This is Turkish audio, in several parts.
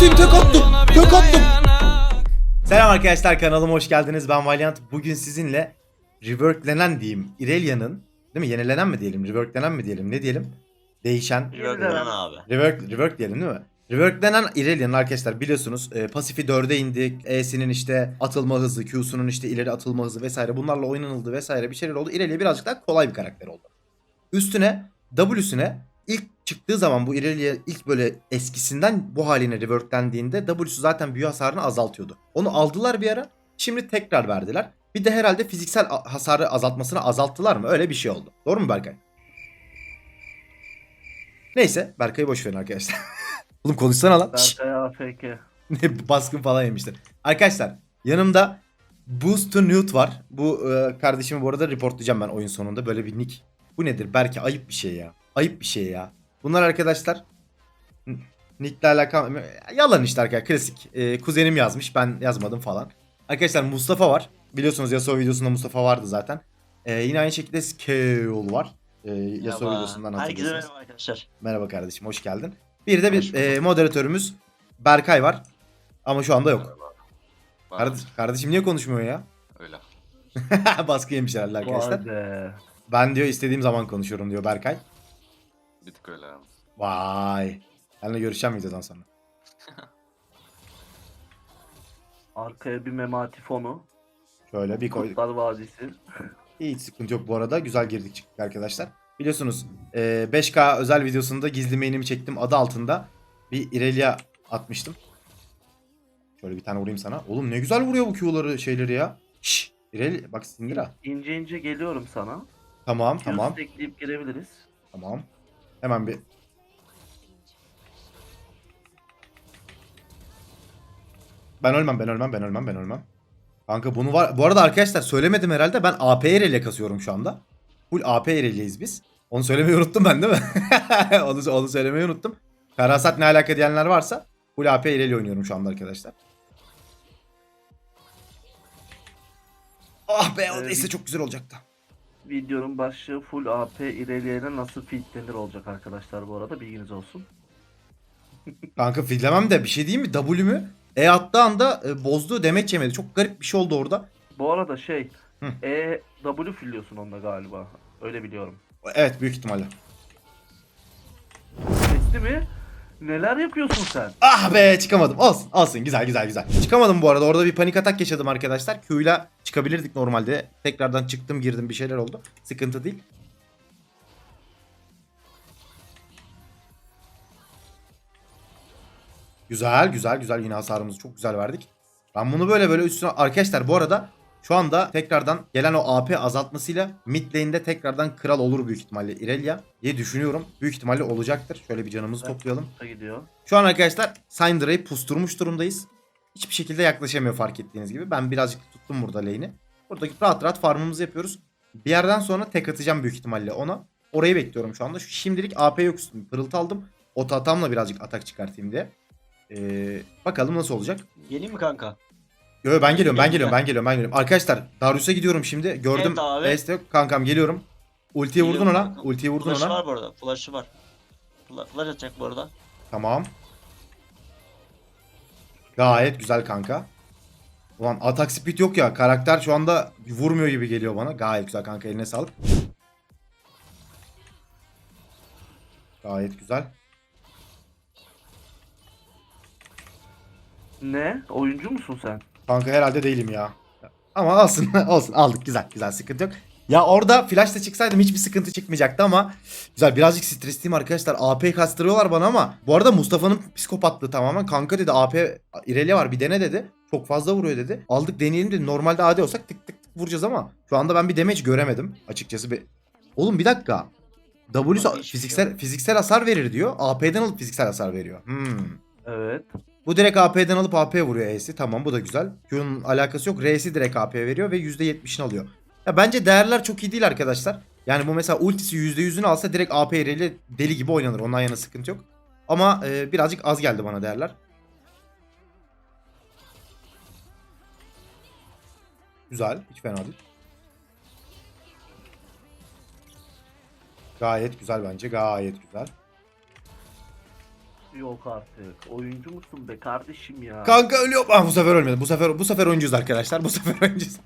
satayım tek attım. Tek attım. Selam arkadaşlar kanalıma hoş geldiniz. Ben Valiant. Bugün sizinle reworklenen diyeyim Irelia'nın değil mi? Yenilenen mi diyelim? Reworklenen mi diyelim? Ne diyelim? Değişen. Yönden abi. Rework, rework diyelim değil mi? Reworklenen Irelia'nın arkadaşlar biliyorsunuz e, pasifi 4'e indi. E'sinin işte atılma hızı, Q'sunun işte ileri atılma hızı vesaire bunlarla oynanıldı vesaire bir şeyler oldu. Irelia birazcık daha kolay bir karakter oldu. Üstüne W'süne ilk çıktığı zaman bu Irelia ilk böyle eskisinden bu haline reworklendiğinde W'su zaten büyü hasarını azaltıyordu. Onu aldılar bir ara. Şimdi tekrar verdiler. Bir de herhalde fiziksel hasarı azaltmasını azalttılar mı? Öyle bir şey oldu. Doğru mu Berkay? Neyse Berkay'ı boş verin arkadaşlar. Oğlum konuşsana lan. Berkay AFK. Baskın falan yemiştir. Arkadaşlar yanımda Boost to Newt var. Bu e, kardeşimi bu arada reportlayacağım ben oyun sonunda. Böyle bir nick. Bu nedir? Belki ayıp bir şey ya. Ayıp bir şey ya. Bunlar arkadaşlar nickle alakalı yalan işte arkadaşlar klasik. E, kuzenim yazmış ben yazmadım falan. Arkadaşlar Mustafa var. Biliyorsunuz Yasuo videosunda Mustafa vardı zaten. E, yine aynı şekilde Skeol var. E, Yasuo Merhaba. videosundan Herkese hatırlıyorsunuz. merhaba arkadaşlar. Merhaba kardeşim hoş geldin. Bir de Hoş bir bulduk. e, moderatörümüz Berkay var. Ama şu anda yok. Var. Kardeş, kardeşim niye konuşmuyor ya? Öyle. Baskı yemiş herhalde arkadaşlar. Vay be. Ben diyor istediğim zaman konuşuyorum diyor Berkay. Bir tık öyle yalnız. Vay. Benimle görüşeceğim videodan sonra. Arkaya bir memati fonu. Şöyle bir koyduk. Kurtlar Vadisi. Hiç sıkıntı yok bu arada. Güzel girdik çıktık arkadaşlar. Biliyorsunuz e, 5K özel videosunda gizli main'imi çektim adı altında. Bir Irelia atmıştım. Şöyle bir tane vurayım sana. Oğlum ne güzel vuruyor bu Q'ları şeyleri ya. Şşş. Irelia bak Syndra. İnce ince geliyorum sana. Tamam Q tamam stackleyip girebiliriz. tamam. Hemen bir Ben ölmem, ben ölmem, ben ölmem, ben ölmem. Kanka bunu var. Bu arada arkadaşlar söylemedim herhalde. Ben AP ile kasıyorum şu anda. Full AP ileyiz biz. Onu söylemeyi unuttum ben değil mi? onu, onu söylemeyi unuttum. Karasat ne alaka diyenler varsa full AP ile oynuyorum şu anda arkadaşlar. Ah be o Ee, çok güzel olacaktı. Videonun başlığı full AP ileriye nasıl fitlenir olacak arkadaşlar bu arada bilginiz olsun. Kanka fillemem de bir şey diyeyim mi? W'mü E attığı anda e, bozdu demet yemedi. Çok garip bir şey oldu orada. Bu arada şey Hı. E W filliyorsun onda galiba. Öyle biliyorum. Evet büyük ihtimalle. Sesli mi? Neler yapıyorsun sen? Ah be çıkamadım. Olsun olsun güzel güzel güzel. Çıkamadım bu arada orada bir panik atak yaşadım arkadaşlar. Q'yla çıkabilirdik normalde. Tekrardan çıktım girdim bir şeyler oldu. Sıkıntı değil. Güzel güzel güzel yine hasarımızı çok güzel verdik. Ben bunu böyle böyle üstüne arkadaşlar bu arada şu anda tekrardan gelen o AP azaltmasıyla mid lane'de tekrardan kral olur büyük ihtimalle Irelia diye düşünüyorum. Büyük ihtimalle olacaktır. Şöyle bir canımızı Evet. toplayalım. Gidiyor. Şu an arkadaşlar Syndra'yı pusturmuş durumdayız. Hiçbir şekilde yaklaşamıyor fark ettiğiniz gibi. Ben birazcık tuttum burada lane'i. Burada rahat rahat farmımızı yapıyoruz. Bir yerden sonra tek atacağım büyük ihtimalle ona. Orayı bekliyorum şu anda. Şimdilik AP yok üstünde. Pırıltı aldım. Oto atamla birazcık atak çıkartayım diye. Ee, bakalım nasıl olacak. Geleyim mi kanka? Yo, ben geliyorum ben geliyorum ben geliyorum ben geliyorum. Arkadaşlar Darius'a gidiyorum şimdi. Gördüm. Evet abi. Beste yok. Kankam geliyorum. Ultiye vurdun Geliyorum ona. Ultiye vurdun Flash'ı ona. var bu arada. Flash'ı var. Fla- Flash atacak bu arada. Tamam. Gayet güzel kanka. Ulan atak speed yok ya. Karakter şu anda vurmuyor gibi geliyor bana. Gayet güzel kanka eline sağlık. Gayet güzel. Ne? Oyuncu musun sen? Kanka herhalde değilim ya. Ama olsun olsun aldık güzel güzel sıkıntı yok. Ya orada flashla çıksaydım hiçbir sıkıntı çıkmayacaktı ama güzel birazcık stresliyim arkadaşlar. AP kastırıyorlar bana ama bu arada Mustafa'nın psikopatlığı tamamen kanka dedi AP İrelia var bir dene dedi. Çok fazla vuruyor dedi. Aldık deneyelim dedi. Normalde AD olsak tık tık tık vuracağız ama şu anda ben bir damage göremedim açıkçası. Bir... Oğlum bir dakika. W şey fiziksel fiziksel hasar verir diyor. AP'den alıp fiziksel hasar veriyor. Hmm. Evet. Bu direkt AP'den alıp AP vuruyor E'si. Tamam bu da güzel. Q'nun alakası yok. R'si direkt AP veriyor ve %70'ini alıyor. Ya bence değerler çok iyi değil arkadaşlar. Yani bu mesela ultisi %100'ünü alsa direkt AP ile deli gibi oynanır. Ondan yana sıkıntı yok. Ama e, birazcık az geldi bana değerler. Güzel. Hiç fena değil. Gayet güzel bence. Gayet güzel. Yok artık. Oyuncu musun be kardeşim ya? Kanka ölüyor. Ah, bu sefer ölmedi. Bu sefer bu sefer oyuncuyuz arkadaşlar. Bu sefer oyuncuyuz.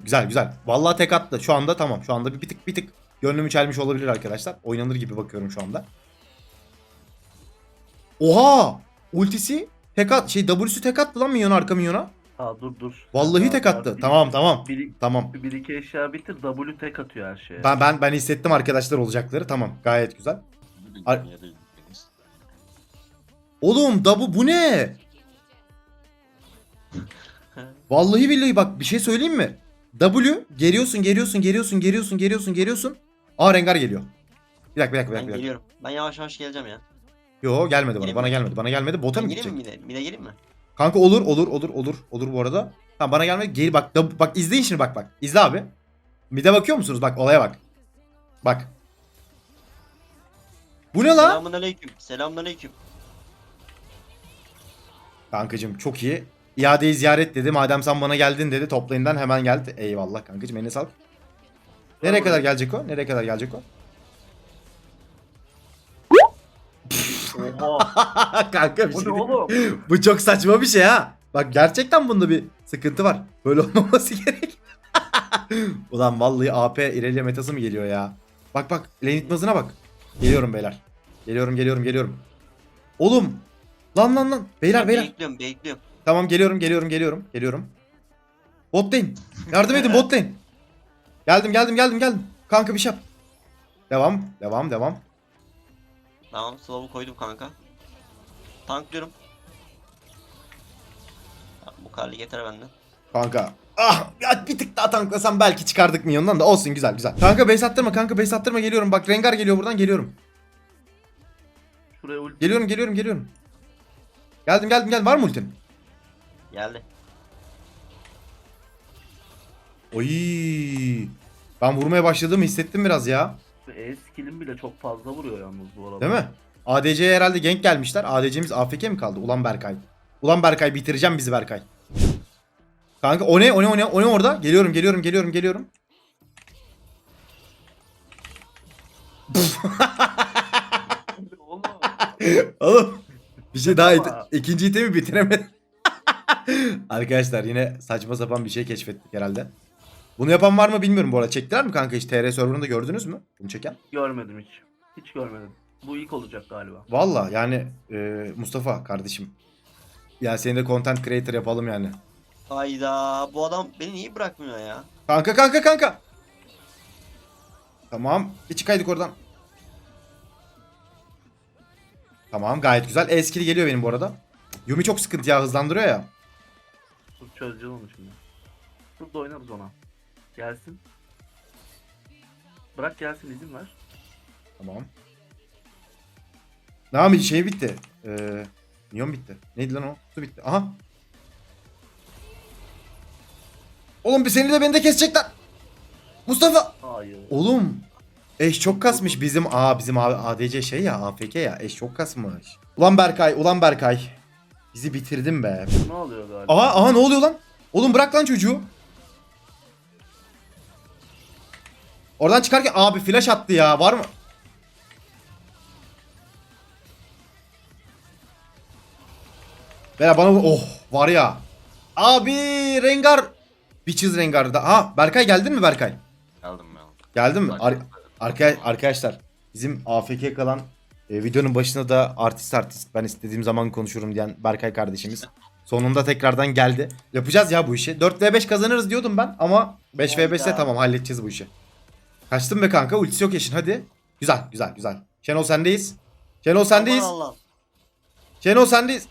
güzel güzel. Vallahi tek attı. Şu anda tamam. Şu anda bir, bir tık bir tık gönlümü çelmiş olabilir arkadaşlar. Oynanır gibi bakıyorum şu anda. Oha! Ultisi tek at şey W'su tek attı lan minyona arka minyona. Ha dur dur. Vallahi Daha- tek attı. bir- Tamam tamam. Bir, Tamam. bir iki eşya bitir W tek atıyor her şeye. Ben ben ben hissettim arkadaşlar olacakları. Tamam. Gayet güzel. Ar- Oğlum Dabu bu ne? Vallahi billahi bak bir şey söyleyeyim mi? W geriyorsun geriyorsun geriyorsun geriyorsun geriyorsun geriyorsun. Aa Rengar geliyor. Bir dakika bir dakika bir Ben dakika. bir dakika. geliyorum. Ben yavaş yavaş geleceğim ya. Yo gelmedi bana Gelin bana mi? gelmedi bana gelmedi. Bota mı gidecek? mi mide? Mide geleyim mi? Kanka olur olur olur olur olur bu arada. Tamam bana gelmedi. Geri bak W- bak izleyin şimdi bak bak. İzle abi. Mide bakıyor musunuz? Bak olaya bak. Bak. Bu ne lan? Selamun aleyküm. Kankacım çok iyi. İadeyi ziyaret dedi. Madem sen bana geldin dedi. Toplayından hemen geldi. Eyvallah kankacım eline sağlık. Nereye kadar gelecek o? Nereye kadar gelecek o? Kanka bir Bu şey ne değil. oğlum? Bu çok saçma bir şey ha. Bak gerçekten bunda bir sıkıntı var. Böyle olmaması gerek. Ulan vallahi AP İrelia metası mı geliyor ya? Bak bak lane itmazına bak. Geliyorum beyler. Geliyorum geliyorum geliyorum. Oğlum. Lan lan lan. Beyler beyler. Bekliyorum bekliyorum. Tamam geliyorum geliyorum geliyorum geliyorum. Bot lane. Yardım edin bot lane. Geldim geldim geldim geldim. Kanka bir şey yap. Devam devam devam. Tamam slow'u koydum kanka. Tanklıyorum. Ya, bu karlı yeter benden. Kanka. Ah ya bir tık daha tanklasam belki çıkardık milyondan da olsun güzel güzel. Kanka base attırma kanka base attırma geliyorum. Bak Rengar geliyor buradan geliyorum. Şuraya ulti. Geliyorum geliyorum geliyorum. Geldim geldim geldim var mı ultin? Geldi. Oy. Ben vurmaya başladığımı hissettim biraz ya. E skill'in bile çok fazla vuruyor yalnız bu arada. Değil mi? ADC'ye herhalde gank gelmişler. ADC'miz AFK mi kaldı? Ulan Berkay. Ulan Berkay bitireceğim bizi Berkay. Kanka o ne o ne o ne o ne orada? Geliyorum geliyorum geliyorum geliyorum. Oğlum. Bir şey daha Ama- ite- ikinci itemi bitiremedim. Arkadaşlar yine saçma sapan bir şey keşfettik herhalde. Bunu yapan var mı bilmiyorum bu arada. Çektiler mi kanka hiç TR serverında gördünüz mü? Bunu çeken. Görmedim hiç. Hiç görmedim. Bu ilk olacak galiba. Valla yani e, Mustafa kardeşim. Yani seni de content creator yapalım yani. Hayda bu adam beni niye bırakmıyor ya? Kanka kanka kanka. Tamam. Bir çıkaydık oradan. Tamam gayet güzel. Eskili geliyor benim bu arada. Yumi çok sıkıntı ya hızlandırıyor ya. Dur çözeceğiz onu şimdi. Burada oynarız ona. Gelsin. Bırak gelsin izin ver. Tamam. Ne yapayım şey bitti. Ee, Neon bitti. Neydi lan o? Su bitti. Aha. Oğlum bir seni de beni de kesecekler. Mustafa. Hayır. Oğlum. Eş çok kasmış bizim. Aa bizim abi ADC şey ya AFK ya. Eş çok kasmış. Ulan Berkay, ulan Berkay. Bizi bitirdin be. Ne oluyor galiba? Aha aha ne oluyor lan? Oğlum bırak lan çocuğu. Oradan çıkarken abi flash attı ya. Var mı? Bela bana oh var ya. Abi Rengar. Biçiz Rengar'da. Ha Berkay geldin mi Berkay? Geldim ben. Geldin mi? Ar- arka- arkadaşlar bizim AFK kalan e, videonun başında da artist artist ben istediğim zaman konuşurum diyen Berkay kardeşimiz. Sonunda tekrardan geldi. Yapacağız ya bu işi. 4v5 kazanırız diyordum ben ama 5v5'te Hayda. tamam halledeceğiz bu işi. Kaçtım be kanka ultisi yok eşin hadi. Güzel güzel güzel. Şenol sendeyiz. Şenol sendeyiz. Aman Allah'ım. Şenol sendeyiz.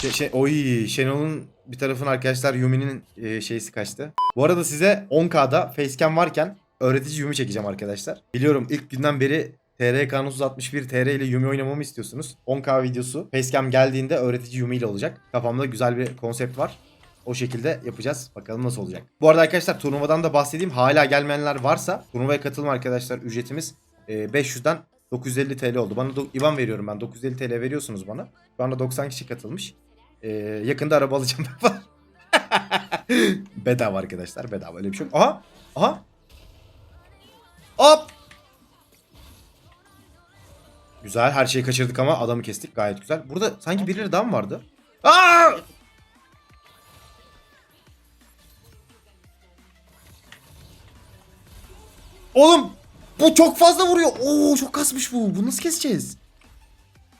Şey, şey, oy Şenol'un bir tarafın arkadaşlar Yumi'nin e, şeysi kaçtı. Bu arada size 10K'da facecam varken öğretici Yumi çekeceğim arkadaşlar. Biliyorum ilk günden beri TR kanunsuz 61 TR ile Yumi oynamamı istiyorsunuz. 10K videosu facecam geldiğinde öğretici Yumi ile olacak. Kafamda güzel bir konsept var. O şekilde yapacağız. Bakalım nasıl olacak. Bu arada arkadaşlar turnuvadan da bahsedeyim. Hala gelmeyenler varsa turnuvaya katılma arkadaşlar ücretimiz e, 500'den 950 TL oldu. Bana IBAN veriyorum ben. 950 TL veriyorsunuz bana. Şu anda 90 kişi katılmış. Ee, yakında araba alacağım bedava arkadaşlar. Bedava öyle bir şey yok. Aha. Aha. Hop. Güzel her şeyi kaçırdık ama adamı kestik gayet güzel. Burada sanki birileri daha mı vardı? Aa! Oğlum bu çok fazla vuruyor. Oo çok kasmış bu. Bunu nasıl keseceğiz?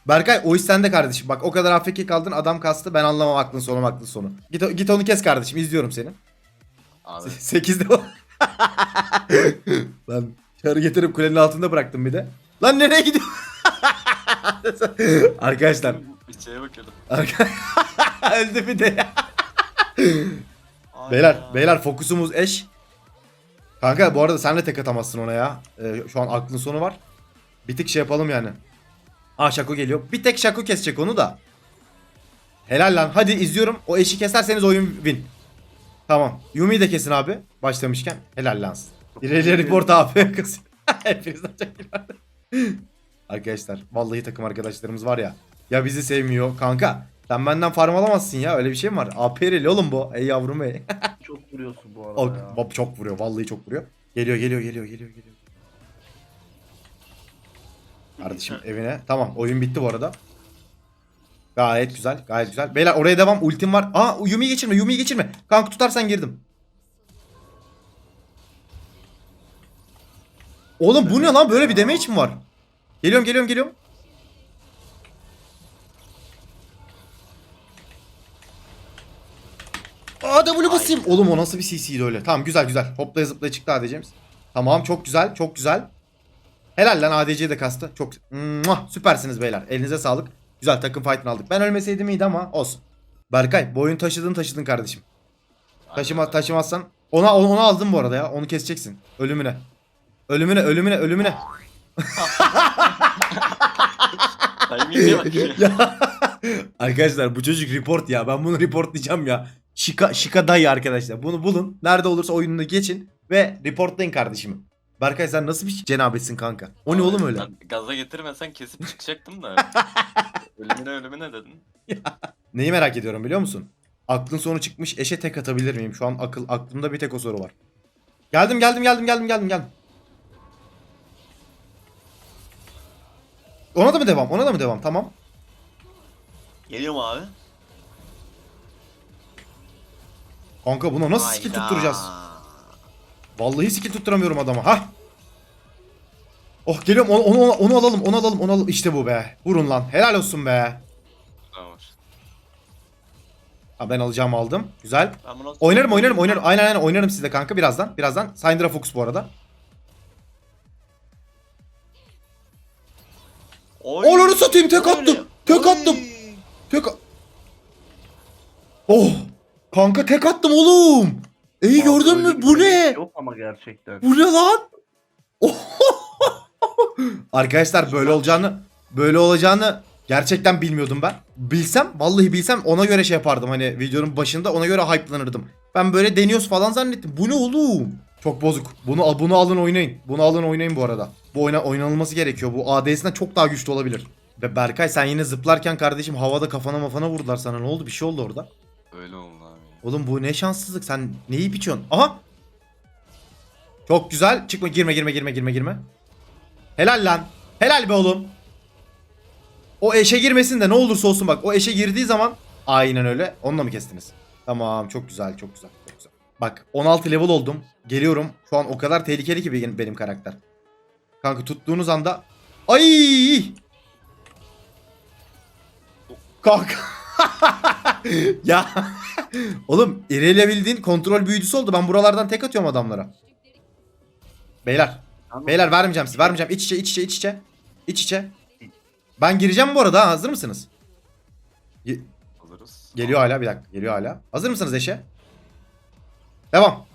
Berkay o iş sende kardeşim. Bak o kadar AFK kaldın adam kastı. Ben anlamam aklın sonu aklın sonu. Git, git onu kes kardeşim. izliyorum seni. Abi 8'de o. Lan çarı getirip kulenin altında bıraktım bir de. Lan nereye gidiyor? Arkadaşlar. bir şeye bakıyordum. arka- Öldü bir de ya. Beyler, beyler fokusumuz eş. Kanka bu arada sen de tek atamazsın ona ya. Ee, şu an aklın sonu var. Bir tık şey yapalım yani. Aa Şako geliyor. Bir tek Şako kesecek onu da. Helal lan. Hadi izliyorum. O eşi keserseniz oyun win. Tamam. Yumi'yi de kesin abi. Başlamışken. Helal lan. İleri report abi. Kız. Hepinizden çok. Arkadaşlar. Vallahi takım arkadaşlarımız var ya. Ya bizi sevmiyor. Kanka. Sen benden farm alamazsın ya. Öyle bir şey mi var? APR'li oğlum bu. Ey yavrum ey. Çok vuruyorsun bu arada ya. Çok vuruyor. Vallahi çok vuruyor. Geliyor geliyor geliyor geliyor geliyor. Kardeşim evine. Tamam oyun bitti bu arada. Gayet güzel. Gayet güzel. Beyler oraya devam. Ultim var. Aa Yumi'yi geçirme. Yumi'yi geçirme. Kanka tutarsan girdim. Oğlum bu ne lan? Böyle bir damage mi var? Geliyorum geliyorum geliyorum. Aa W basayım. Oğlum o nasıl bir CC'ydi öyle. Tamam güzel güzel. Hoplaya zıplaya çıktı ADC'miz. Tamam çok güzel çok güzel. Helal lan ADC de kastı. Çok Mwah, süpersiniz beyler. Elinize sağlık. Güzel takım fight'ını aldık. Ben ölmeseydim iyiydi ama olsun. Berkay boyun taşıdın taşıdın kardeşim. Taşıma, taşımazsan ona onu aldım bu arada ya. Onu keseceksin. Ölümüne. Ölümüne ölümüne ölümüne. Timing'e bak. ya. Arkadaşlar bu çocuk report ya. Ben bunu reportlayacağım ya. Şika, Şika dayı arkadaşlar. Bunu bulun. Nerede olursa oyununu geçin. Ve reportlayın kardeşimi. Berkay sen nasıl bir cenabetsin kanka? O ne oğlum öyle? Ben gaza getirmesen kesip çıkacaktım da. ölümüne ölümüne dedin. Neyi merak ediyorum biliyor musun? Aklın sonu çıkmış eşe tek atabilir miyim? Şu an akıl aklımda bir tek o soru var. Geldim geldim geldim geldim geldim geldim. Ona da mı devam? Ona da mı devam? Tamam. Geliyor mu abi? Kanka buna nasıl skill Hayda. tutturacağız? Vallahi skill tutturamıyorum adama. Ha? Oh geliyorum onu, onu, onu alalım onu alalım onu alalım. İşte bu be. Vurun lan. Helal olsun be. Tamam. Ha, ben alacağımı aldım. Güzel. Ben bunu Oynarım oynarım oynarım. Aynen aynen oynarım sizle kanka birazdan. Birazdan. Syndra Fox bu arada. Oy. Onları satayım tek Öyle. attım. Tek Oy. attım. Tek a- Oh. Kanka tek attım oğlum. İyi Abi gördün öyle mü? bir Bu şey ne? Yok ama gerçekten. Bu ne lan? Arkadaşlar böyle olacağını böyle olacağını gerçekten bilmiyordum ben. Bilsem vallahi bilsem ona göre şey yapardım hani videonun başında ona göre hype'lanırdım. Ben böyle deniyoruz falan zannettim. Bu ne oğlum? Çok bozuk. Bunu bunu alın oynayın. Bunu alın oynayın bu arada. Bu oyna oynanılması gerekiyor. Bu AD'sinden çok daha güçlü olabilir. Ve Berkay sen yine zıplarken kardeşim havada kafana mafana vurdular sana. Ne oldu? Bir şey oldu orada. Öyle oldu abi. Oğlum bu ne şanssızlık. Sen neyi biçiyorsun? Aha. Çok güzel. Çıkma girme girme girme girme girme. Helal lan. Helal be oğlum. O eşe girmesin de ne olursa olsun bak. O eşe girdiği zaman aynen öyle. Onunla mı kestiniz? Tamam çok güzel çok güzel. Çok güzel. Bak 16 level oldum. Geliyorum. Şu an o kadar tehlikeli ki benim, benim karakter. Kanka tuttuğunuz anda ay Kanka. ya Oğlum Irelia bildiğin kontrol büyücüsü oldu. Ben buralardan tek atıyorum adamlara. Beyler. Tamam. Beyler vermeyeceğim size. Vermeyeceğim. İç içe iç içe iç içe. İç içe. Ben gireceğim bu arada. ha. Hazır mısınız? Ge- Alırız. geliyor hala bir dakika. Geliyor hala. Hazır mısınız eşe? Devam.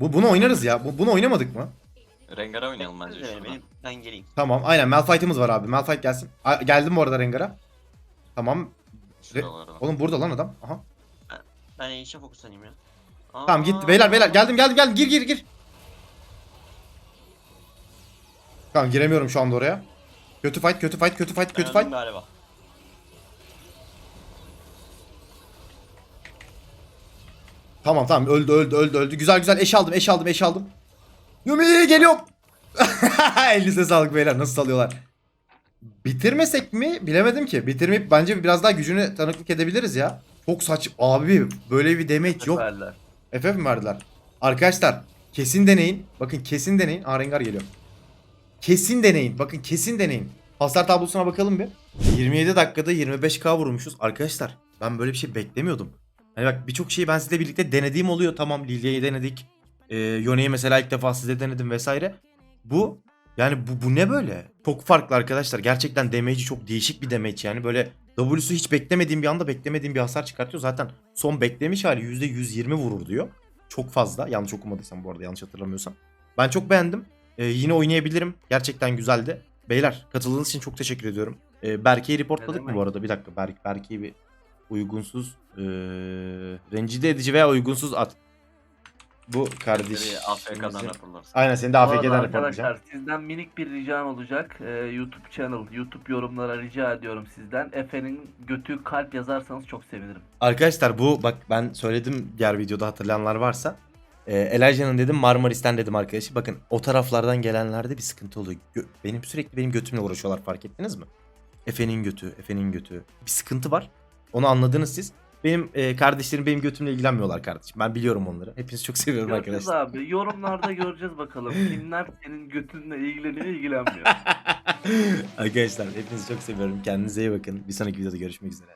Bu bunu oynarız ya. Bu, bunu oynamadık mı? Rengar'a oynayalım bence şurada. benim, ben geleyim. Tamam. Aynen Malphite'ımız var abi. Malphite gelsin. A- geldim bu arada Rengar'a. Tamam. Şuralarda. Oğlum burada lan adam. Aha. Ben işe fokuslanayım ya. Aa. Tamam gitti. Beyler beyler geldim geldim geldim. Gir gir gir. Tamam giremiyorum şu anda oraya. Kötü fight kötü fight kötü fight kötü fight. galiba. Tamam tamam öldü öldü öldü öldü. Güzel güzel eş aldım eş aldım eş aldım. Yumi geliyorum. Elinize sağlık beyler nasıl salıyorlar. Bitirmesek mi bilemedim ki. Bitirmeyip bence biraz daha gücünü tanıklık edebiliriz ya. Çok saç abi böyle bir demet yok. Seferler. FF mi verdiler? Arkadaşlar kesin deneyin. Bakın kesin deneyin. Aa Rengar geliyor. Kesin deneyin. Bakın kesin deneyin. Hasar tablosuna bakalım bir. 27 dakikada 25k vurmuşuz. Arkadaşlar ben böyle bir şey beklemiyordum. Hani bak birçok şeyi ben sizle birlikte denediğim oluyor. Tamam Lilia'yı denedik. Ee, Yone'yi mesela ilk defa size denedim vesaire. Bu yani bu, bu ne böyle? Çok farklı arkadaşlar. Gerçekten damage'i çok değişik bir damage yani. Böyle W'su hiç beklemediğim bir anda beklemediğim bir hasar çıkartıyor. Zaten son beklemiş hali %120 vurur diyor. Çok fazla. Yanlış okumadıysam bu arada yanlış hatırlamıyorsam. Ben çok beğendim. Ee, yine oynayabilirim. Gerçekten güzeldi. Beyler katıldığınız için çok teşekkür ediyorum. Ee, Berke'yi reportladık mı bu arada? Bir dakika. Berk, Berke'yi bir uygunsuz, ee, rencide edici veya uygunsuz at. Bu kardeş. AFK'dan raporlarsın. Aynen seni de reportlayacağım. arkadaşlar sizden minik bir ricam olacak. Ee, YouTube channel, YouTube yorumlara rica ediyorum sizden. Efe'nin götü kalp yazarsanız çok sevinirim. Arkadaşlar bu bak ben söyledim diğer videoda hatırlayanlar varsa. E, Elijah'ın dedim Marmaris'ten dedim arkadaşı. Bakın o taraflardan gelenlerde bir sıkıntı oluyor. Gö- benim sürekli benim götümle uğraşıyorlar fark ettiniz mi? Efe'nin götü, Efe'nin götü. Bir sıkıntı var. Onu anladınız siz. Benim e, kardeşlerim benim götümle ilgilenmiyorlar kardeşim. Ben biliyorum onları. Hepinizi çok seviyorum Göreceğiz arkadaşlar. abi. Yorumlarda göreceğiz bakalım. Kimler senin götünle ilgileniyor, ilgilenmiyor. arkadaşlar hepinizi çok seviyorum. Kendinize iyi bakın. Bir sonraki videoda görüşmek üzere.